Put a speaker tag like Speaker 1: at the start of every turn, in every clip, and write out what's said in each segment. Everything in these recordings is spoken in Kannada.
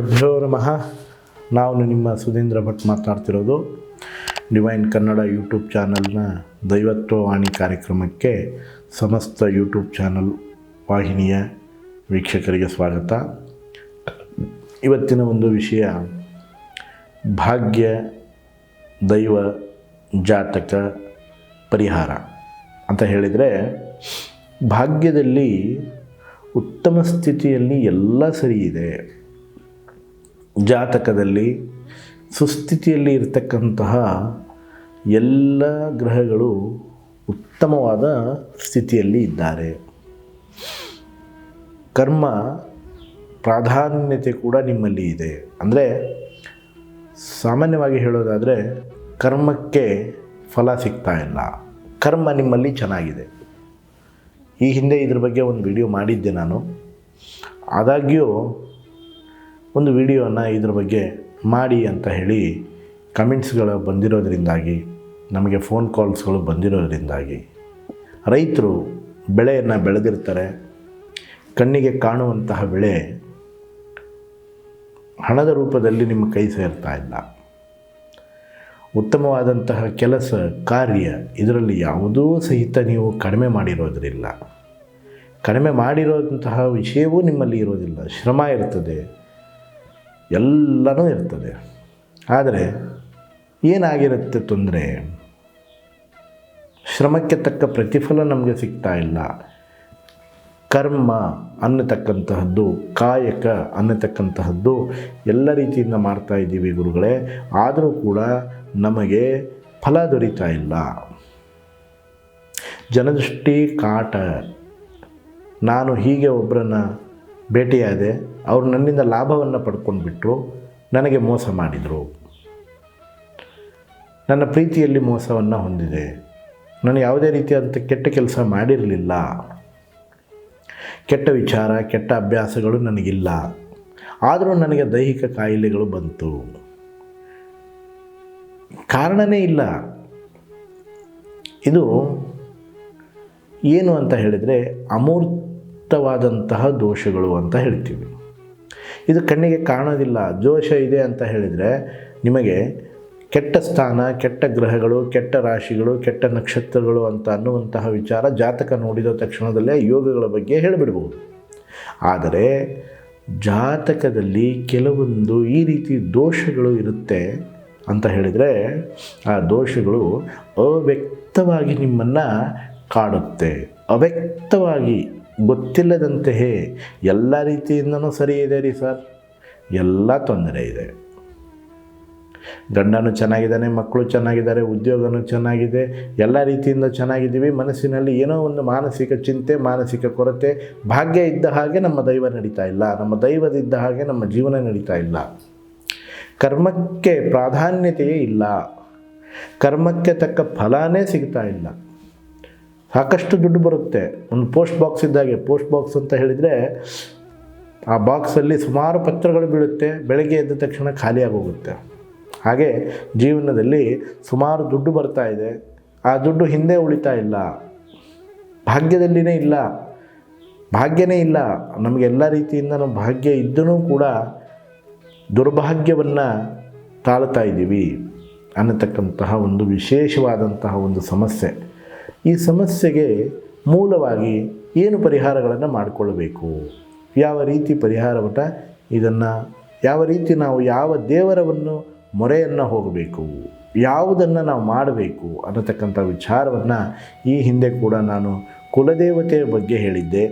Speaker 1: ಗುರುಭ್ಯೋ ನಮಃ. ನಾನು ನಿಮ್ಮ ಸುಧೀಂದ್ರ ಭಟ್ ಮಾತನಾಡ್ತಿರೋದು ಡಿವೈನ್ ಕನ್ನಡ ಯೂಟ್ಯೂಬ್ ಚಾನಲ್ನ ದೈವತ್ವವಾಣಿ ಕಾರ್ಯಕ್ರಮಕ್ಕೆ ಸಮಸ್ತ ಯೂಟ್ಯೂಬ್ ಚಾನಲ್ ವಾಹಿನಿಯ ವೀಕ್ಷಕರಿಗೆ ಸ್ವಾಗತ. ಇವತ್ತಿನ ಒಂದು ವಿಷಯ, ಭಾಗ್ಯ ದೈವ ಜಾತಕ ಪರಿಹಾರ ಅಂತ ಹೇಳಿದರೆ, ಭಾಗ್ಯದಲ್ಲಿ ಉತ್ತಮ ಸ್ಥಿತಿಯಲ್ಲಿ ಎಲ್ಲ ಸರಿ ಇದೆ. ಜಾತಕದಲ್ಲಿ ಸುಸ್ಥಿತಿಯಲ್ಲಿ ಇರತಕ್ಕಂತಹ ಎಲ್ಲ ಗ್ರಹಗಳು ಉತ್ತಮವಾದ ಸ್ಥಿತಿಯಲ್ಲಿ ಇದ್ದಾರೆ. ಕರ್ಮ ಪ್ರಾಧಾನ್ಯತೆ ಕೂಡ ನಿಮ್ಮಲ್ಲಿ ಇದೆ. ಅಂದರೆ ಸಾಮಾನ್ಯವಾಗಿ ಹೇಳೋದಾದರೆ ಕರ್ಮಕ್ಕೆ ಫಲ ಸಿಗ್ತಾ ಇಲ್ಲ. ಕರ್ಮ ನಿಮ್ಮಲ್ಲಿ ಚೆನ್ನಾಗಿದೆ. ಈ ಹಿಂದೆ ಇದ್ರ ಬಗ್ಗೆ ಒಂದು ವಿಡಿಯೋ ಮಾಡಿದ್ದೆ ನಾನು. ಆದಾಗ್ಯೂ ಒಂದು ವಿಡಿಯೋನ ಇದ್ರ ಬಗ್ಗೆ ಮಾಡಿ ಅಂತ ಹೇಳಿ ಕಮೆಂಟ್ಸ್ಗಳು ಬಂದಿರೋದ್ರಿಂದಾಗಿ, ನಮಗೆ ಫೋನ್ ಕಾಲ್ಸ್ಗಳು ಬಂದಿರೋದ್ರಿಂದಾಗಿ, ರೈತರು ಬೆಳೆಯನ್ನು ಬೆಳೆದಿರ್ತಾರೆ, ಕಣ್ಣಿಗೆ ಕಾಣುವಂತಹ ಬೆಳೆ ಹಣದ ರೂಪದಲ್ಲಿ ನಿಮ್ಮ ಕೈ ಸೇರ್ತಾ ಇಲ್ಲ. ಉತ್ತಮವಾದಂತಹ ಕೆಲಸ ಕಾರ್ಯ ಇದರಲ್ಲಿ ಯಾವುದೂ ಸಹಿತ ನೀವು ಕಡಿಮೆ ಮಾಡಿರೋದ್ರಿಲ್ಲ. ಕಡಿಮೆ ಮಾಡಿರೋಂತಹ ವಿಷಯವೂ ನಿಮ್ಮಲ್ಲಿ ಇರೋದಿಲ್ಲ. ಶ್ರಮ ಇರ್ತದೆ. ಎಲ್ಲನೂ ಇರ್ತದೆ. ಆದರೆ ಏನಾಗಿರುತ್ತೆ ತೊಂದರೆ? ಶ್ರಮಕ್ಕೆ ತಕ್ಕ ಪ್ರತಿಫಲ ನಮಗೆ ಸಿಗ್ತಾ ಇಲ್ಲ. ಕರ್ಮ ಅನ್ನತಕ್ಕಂತಹದ್ದು, ಕಾಯಕ ಅನ್ನತಕ್ಕಂತಹದ್ದು ಎಲ್ಲ ರೀತಿಯಿಂದ ಮಾಡ್ತಾ ಇದ್ದೀವಿ ಗುರುಗಳೇ. ಆದರೂ ಕೂಡ ನಮಗೆ ಫಲ ದೊರೀತಾ ಇಲ್ಲ. ಜನದೃಷ್ಟಿ ಕಾಟ. ನಾನು ಹೀಗೆ ಒಬ್ಬರನ್ನು ಭೇಟಿಯಾದೆ. ಅವರು ನನ್ನಿಂದ ಲಾಭವನ್ನು ಪಡ್ಕೊಂಡ್ಬಿಟ್ರು, ನನಗೆ ಮೋಸ ಮಾಡಿದರು. ನನ್ನ ಪ್ರೀತಿಯಲ್ಲಿ ಮೋಸವನ್ನು ಹೊಂದಿದೆ. ನಾನು ಯಾವುದೇ ರೀತಿಯಾದಂಥ ಕೆಟ್ಟ ಕೆಲಸ ಮಾಡಿರಲಿಲ್ಲ. ಕೆಟ್ಟ ವಿಚಾರ, ಕೆಟ್ಟ ಅಭ್ಯಾಸಗಳು ನನಗಿಲ್ಲ. ಆದರೂ ನನಗೆ ದೈಹಿಕ ಕಾಯಿಲೆಗಳು ಬಂತು. ಕಾರಣನೇ ಇಲ್ಲ. ಇದು ಏನು ಅಂತ ಹೇಳಿದರೆ ಅಮೂರ್ತವಾದಂತಹ ದೋಷಗಳು ಅಂತ ಹೇಳ್ತೀವಿ. ಇದು ಕಣ್ಣಿಗೆ ಕಾಣೋದಿಲ್ಲ ದೋಷ ಇದೆ ಅಂತ ಹೇಳಿದರೆ ನಿಮಗೆ ಕೆಟ್ಟ ಸ್ಥಾನ, ಕೆಟ್ಟ ಗ್ರಹಗಳು, ಕೆಟ್ಟ ರಾಶಿಗಳು, ಕೆಟ್ಟ ನಕ್ಷತ್ರಗಳು ಅಂತ ಅನ್ನುವಂತಹ ವಿಚಾರ ಜಾತಕ ನೋಡಿದ ತಕ್ಷಣದಲ್ಲೇ ಯೋಗಗಳ ಬಗ್ಗೆ ಹೇಳಿಬಿಡ್ಬೋದು. ಆದರೆ ಜಾತಕದಲ್ಲಿ ಕೆಲವೊಂದು ಈ ರೀತಿ ದೋಷಗಳು ಇರುತ್ತೆ ಅಂತ ಹೇಳಿದರೆ ಆ ದೋಷಗಳು ಅವ್ಯಕ್ತವಾಗಿ ನಿಮ್ಮನ್ನು ಕಾಡುತ್ತೆ. ಅವ್ಯಕ್ತವಾಗಿ ಗೊತ್ತಿಲ್ಲದಂತೆಯೇ ಎಲ್ಲ ರೀತಿಯಿಂದನೂ ಸರಿ ಇದೆ ರೀ ಸರ್. ಎಲ್ಲ ತೊಂದರೆ ಇದೆ. ಗಂಡನೂ ಚೆನ್ನಾಗಿದ್ದಾನೆ, ಮಕ್ಕಳು ಚೆನ್ನಾಗಿದ್ದಾರೆ, ಉದ್ಯೋಗನೂ ಚೆನ್ನಾಗಿದೆ, ಎಲ್ಲ ರೀತಿಯಿಂದ ಚೆನ್ನಾಗಿದ್ದೀವಿ. ಮನಸ್ಸಿನಲ್ಲಿ ಏನೋ ಒಂದು ಮಾನಸಿಕ ಚಿಂತೆ, ಮಾನಸಿಕ ಕೊರತೆ, ಭಾಗ್ಯ ಇದ್ದ ಹಾಗೆ ನಮ್ಮ ದೈವ ನಡೀತಾ ಇಲ್ಲ. ನಮ್ಮ ದೈವದಿದ್ದ ಹಾಗೆ ನಮ್ಮ ಜೀವನ ನಡೀತಾ ಇಲ್ಲ. ಕರ್ಮಕ್ಕೆ ಪ್ರಾಧಾನ್ಯತೆಯೇ ಇಲ್ಲ. ಕರ್ಮಕ್ಕೆ ತಕ್ಕ ಫಲನೇ ಸಿಗ್ತಾ ಇಲ್ಲ. ಸಾಕಷ್ಟು ದುಡ್ಡು ಬರುತ್ತೆ. ಒಂದು ಪೋಸ್ಟ್ ಬಾಕ್ಸ್ ಇದ್ದಾಗೆ, ಪೋಸ್ಟ್ ಬಾಕ್ಸ್ ಅಂತ ಹೇಳಿದರೆ ಆ ಬಾಕ್ಸಲ್ಲಿ ಸುಮಾರು ಪತ್ರಗಳು ಬೀಳುತ್ತೆ, ಬೆಳಗ್ಗೆ ಎದ್ದ ತಕ್ಷಣ ಖಾಲಿಯಾಗಿ ಹೋಗುತ್ತೆ ಹಾಗೆ ಜೀವನದಲ್ಲಿ ಸುಮಾರು ದುಡ್ಡು ಬರ್ತಾ ಇದೆ. ಆ ದುಡ್ಡು ಹಿಂದೆ ಉಳಿತಾ ಇಲ್ಲ. ಭಾಗ್ಯದಲ್ಲಿನೇ ಇಲ್ಲ. ಭಾಗ್ಯನೇ ಇಲ್ಲ. ನಮಗೆ ಎಲ್ಲ ನಾವು ಭಾಗ್ಯ ಇದ್ದರೂ ಕೂಡ ದುರ್ಭಾಗ್ಯವನ್ನು ತಾಳ್ತಾ ಇದ್ದೀವಿ ಅನ್ನತಕ್ಕಂತಹ ಒಂದು ವಿಶೇಷವಾದಂತಹ ಒಂದು ಸಮಸ್ಯೆ. ಈ ಸಮಸ್ಯೆಗೆ ಮೂಲವಾಗಿ ಏನು ಪರಿಹಾರಗಳನ್ನು ಮಾಡಿಕೊಳ್ಳಬೇಕು? ಯಾವ ರೀತಿ ಪರಿಹಾರವಟ ಇದನ್ನು ಯಾವ ರೀತಿ ನಾವು ಯಾವ ದೇವರವನ್ನು ಮೊರೆಯನ್ನು ಹೋಗಬೇಕು? ಯಾವುದನ್ನು ನಾವು ಮಾಡಬೇಕು? ಅನ್ನತಕ್ಕಂಥ ವಿಚಾರವನ್ನು ಈ ಹಿಂದೆ ಕೂಡ ನಾನು ಕುಲದೇವತೆಯ ಬಗ್ಗೆ ಹೇಳಿದ್ದೆ.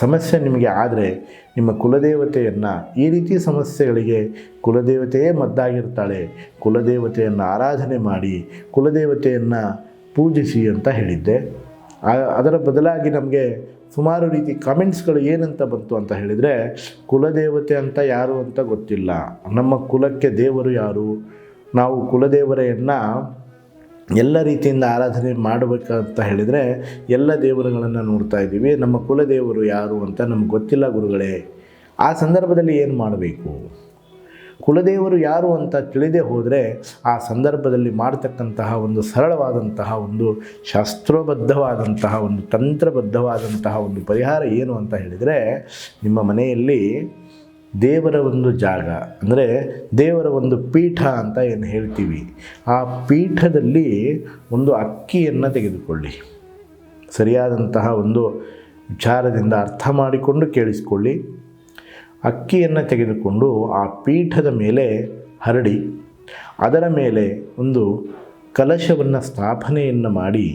Speaker 1: ಸಮಸ್ಯೆ ನಿಮಗೆ ಆದರೆ ನಿಮ್ಮ ಕುಲದೇವತೆಯನ್ನು ಈ ರೀತಿ ಸಮಸ್ಯೆಗಳಿಗೆ ಕುಲದೇವತೆಯೇ ಮದ್ದಾಗಿರ್ತಾಳೆ. ಕುಲದೇವತೆಯನ್ನು ಆರಾಧನೆ ಮಾಡಿ, ಕುಲದೇವತೆಯನ್ನು ಪೂಜಿಸಿ ಅಂತ ಹೇಳಿದ್ದೆ. ಅದರ ಬದಲಾಗಿ ನಮಗೆ ಸುಮಾರು ರೀತಿ ಕಮೆಂಟ್ಸ್ಗಳು ಏನಂತ ಬಂತು ಅಂತ ಹೇಳಿದರೆ, ಕುಲದೇವತೆ ಅಂತ ಯಾರು ಅಂತ ಗೊತ್ತಿಲ್ಲ. ನಮ್ಮ ಕುಲಕ್ಕೆ ದೇವರು ಯಾರು? ನಾವು ಕುಲದೇವರೆಯನ್ನು ಎಲ್ಲ ರೀತಿಯಿಂದ ಆರಾಧನೆ ಮಾಡಬೇಕಂತ ಹೇಳಿದರೆ, ಎಲ್ಲ ದೇವರುಗಳನ್ನು ನೋಡ್ತಾ ಇದ್ದೀವಿ. ನಮ್ಮ ಕುಲದೇವರು ಯಾರು ಅಂತ ನಮ್ಗೆ ಗೊತ್ತಿಲ್ಲ ಗುರುಗಳೇ. ಆ ಸಂದರ್ಭದಲ್ಲಿ ಏನು ಮಾಡಬೇಕು? ಕುಲದೇವರು ಯಾರು ಅಂತ ತಿಳಿದೇ ಹೋದರೆ ಆ ಸಂದರ್ಭದಲ್ಲಿ ಮಾಡ್ತಕ್ಕಂತಹ ಒಂದು ಸರಳವಾದಂತಹ ಒಂದು ಶಾಸ್ತ್ರಬದ್ಧವಾದಂತಹ ಒಂದು ತಂತ್ರಬದ್ಧವಾದಂತಹ ಒಂದು ಪರಿಹಾರ ಏನು ಅಂತ ಹೇಳಿದರೆ ನಿಮ್ಮ ಮನೆಯಲ್ಲಿ ದೇವರ ಒಂದು ಜಾಗ, ಅಂದರೆ ದೇವರ ಒಂದು ಪೀಠ ಅಂತ ಏನು ಹೇಳ್ತೀವಿ, ಆ ಪೀಠದಲ್ಲಿ ಒಂದು ಅಕ್ಕಿಯನ್ನು ತೆಗೆದುಕೊಳ್ಳಿ. ಸರಿಯಾದಂತಹ ಒಂದು ವಿಚಾರದಿಂದ ಅರ್ಥ ಮಾಡಿಕೊಂಡು ಕೇಳಿಸಿಕೊಳ್ಳಿ. ಅಕ್ಕಿಯನ್ನು ತೆಗೆದುಕೊಂಡು ಆ ಪೀಠದ ಮೇಲೆ ಹರಡಿ, ಅದರ ಮೇಲೆ ಒಂದು ಕಲಶವನ್ನು ಸ್ಥಾಪನೆಯನ್ನು ಮಾಡಿ,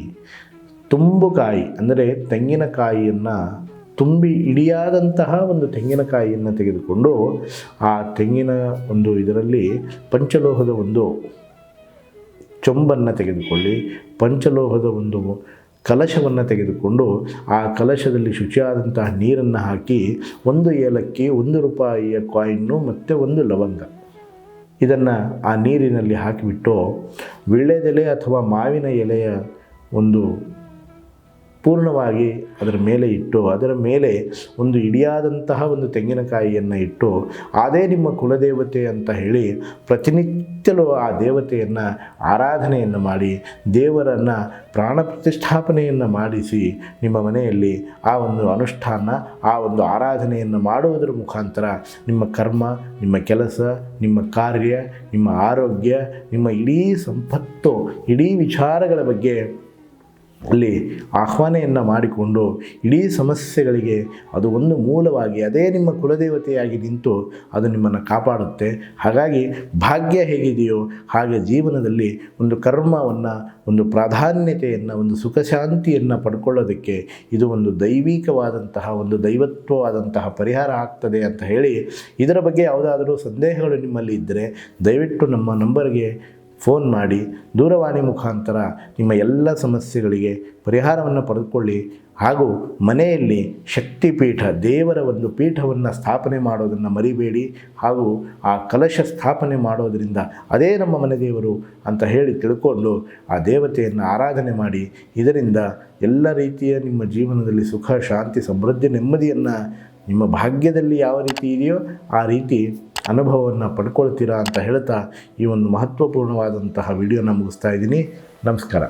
Speaker 1: ತುಂಬುಕಾಯಿ, ಅಂದರೆ ತೆಂಗಿನಕಾಯಿಯನ್ನು ತುಂಬಿ ಇಡಿಯಾದಂತಹ ಒಂದು ತೆಂಗಿನಕಾಯಿಯನ್ನು ತೆಗೆದುಕೊಂಡು ಆ ತೆಂಗಿನ ಒಂದು ಇದರಲ್ಲಿ ಪಂಚಲೋಹದ ಒಂದು ಚೊಂಬನ್ನು ತೆಗೆದುಕೊಳ್ಳಿ. ಪಂಚಲೋಹದ ಒಂದು ಕಲಶವನ್ನು ತೆಗೆದುಕೊಂಡು ಆ ಕಲಶದಲ್ಲಿ ಶುಚಿಯಾದಂತಹ ನೀರನ್ನು ಹಾಕಿ ಒಂದು ಏಲಕ್ಕಿ, ಒಂದು ರೂಪಾಯಿಯ ಕಾಯಿನ್ನು ಮತ್ತು ಒಂದು ಲವಂಗ. ಇದನ್ನು ಆ ನೀರಿನಲ್ಲಿ ಹಾಕಿಬಿಟ್ಟು ವೀಳ್ಯದೆಲೆ ಅಥವಾ ಮಾವಿನ ಎಲೆಯ ಒಂದು ಪೂರ್ಣವಾಗಿ ಅದರ ಮೇಲೆ ಇಟ್ಟು, ಅದರ ಮೇಲೆ ಒಂದು ಇಡಿಯಾದಂತಹ ಒಂದು ತೆಂಗಿನಕಾಯಿಯನ್ನು ಇಟ್ಟು ಅದೇ ನಿಮ್ಮ ಕುಲದೇವತೆ ಅಂತ ಹೇಳಿ ಪ್ರತಿನಿತ್ಯಲೂ ಆ ದೇವತೆಯನ್ನು ಆರಾಧನೆಯನ್ನು ಮಾಡಿ, ದೇವರನ್ನು ಪ್ರಾಣ ಪ್ರತಿಷ್ಠಾಪನೆಯನ್ನು ಮಾಡಿಸಿ ನಿಮ್ಮ ಮನೆಯಲ್ಲಿ ಆ ಒಂದು ಅನುಷ್ಠಾನ, ಆ ಒಂದು ಆರಾಧನೆಯನ್ನು ಮಾಡುವುದರ ಮುಖಾಂತರ ನಿಮ್ಮ ಕರ್ಮ, ನಿಮ್ಮ ಕೆಲಸ, ನಿಮ್ಮ ಕಾರ್ಯ, ನಿಮ್ಮ ಆರೋಗ್ಯ, ನಿಮ್ಮ ಇಡೀ ಸಂಪತ್ತು, ಇಡೀ ವಿಚಾರಗಳ ಬಗ್ಗೆ ಅಲ್ಲಿ ಆಹ್ವಾನೆಯನ್ನು ಮಾಡಿಕೊಂಡು ಇಡೀ ಸಮಸ್ಯೆಗಳಿಗೆ ಅದು ಒಂದು ಮೂಲವಾಗಿ ಅದೇ ನಿಮ್ಮ ಕುಲದೇವತೆಯಾಗಿ ನಿಂತು ಅದು ನಿಮ್ಮನ್ನು ಕಾಪಾಡುತ್ತೆ. ಹಾಗಾಗಿ ಭಾಗ್ಯ ಹೇಗಿದೆಯೋ ಹಾಗೆ ಜೀವನದಲ್ಲಿ ಒಂದು ಕರ್ಮವನ್ನು, ಒಂದು ಪ್ರಾಧಾನ್ಯತೆಯನ್ನು, ಒಂದು ಸುಖ ಶಾಂತಿಯನ್ನು ಪಡ್ಕೊಳ್ಳೋದಕ್ಕೆ ಇದು ಒಂದು ದೈವಿಕವಾದಂತಹ, ಒಂದು ದೈವತ್ವವಾದಂತಹ ಪರಿಹಾರ ಆಗ್ತದೆ ಅಂತ ಹೇಳಿ ಇದರ ಬಗ್ಗೆ ಯಾವುದಾದರೂ ಸಂದೇಹಗಳು ನಿಮ್ಮಲ್ಲಿ ಇದ್ದರೆ ದಯವಿಟ್ಟು ನಮ್ಮ ನಂಬರ್ಗೆ ಫೋನ್ ಮಾಡಿ ದೂರವಾಣಿ ಮುಖಾಂತರ ನಿಮ್ಮ ಎಲ್ಲ ಸಮಸ್ಯೆಗಳಿಗೆ ಪರಿಹಾರವನ್ನು ಪಡೆದುಕೊಳ್ಳಿ. ಹಾಗೂ ಮನೆಯಲ್ಲಿ ಶಕ್ತಿಪೀಠ, ದೇವರ ಒಂದು ಪೀಠವನ್ನು ಸ್ಥಾಪನೆ ಮಾಡೋದನ್ನು ಮರಿಬೇಡಿ. ಹಾಗೂ ಆ ಕಲಶ ಸ್ಥಾಪನೆ ಮಾಡೋದರಿಂದ ಅದೇ ನಮ್ಮ ಮನೆ ದೇವರು ಅಂತ ಹೇಳಿ ತಿಳ್ಕೊಂಡು ಆ ದೇವತೆಯನ್ನು ಆರಾಧನೆ ಮಾಡಿ. ಇದರಿಂದ ಎಲ್ಲ ರೀತಿಯ ನಿಮ್ಮ ಜೀವನದಲ್ಲಿ ಸುಖ, ಶಾಂತಿ, ಸಮೃದ್ಧಿ, ನೆಮ್ಮದಿಯನ್ನು ನಿಮ್ಮ ಭಾಗ್ಯದಲ್ಲಿ ಯಾವ ರೀತಿ ಇದೆಯೋ ಆ ರೀತಿ ಅನುಭವವನ್ನು ಪಡ್ಕೊಳ್ತೀರಾ ಅಂತ ಹೇಳ್ತಾ ಈ ಒಂದು ಮಹತ್ವಪೂರ್ಣವಾದಂತಹ ವಿಡಿಯೋನ ಮುಗಿಸ್ತಾ ಇದ್ದೀನಿ. ನಮಸ್ಕಾರ.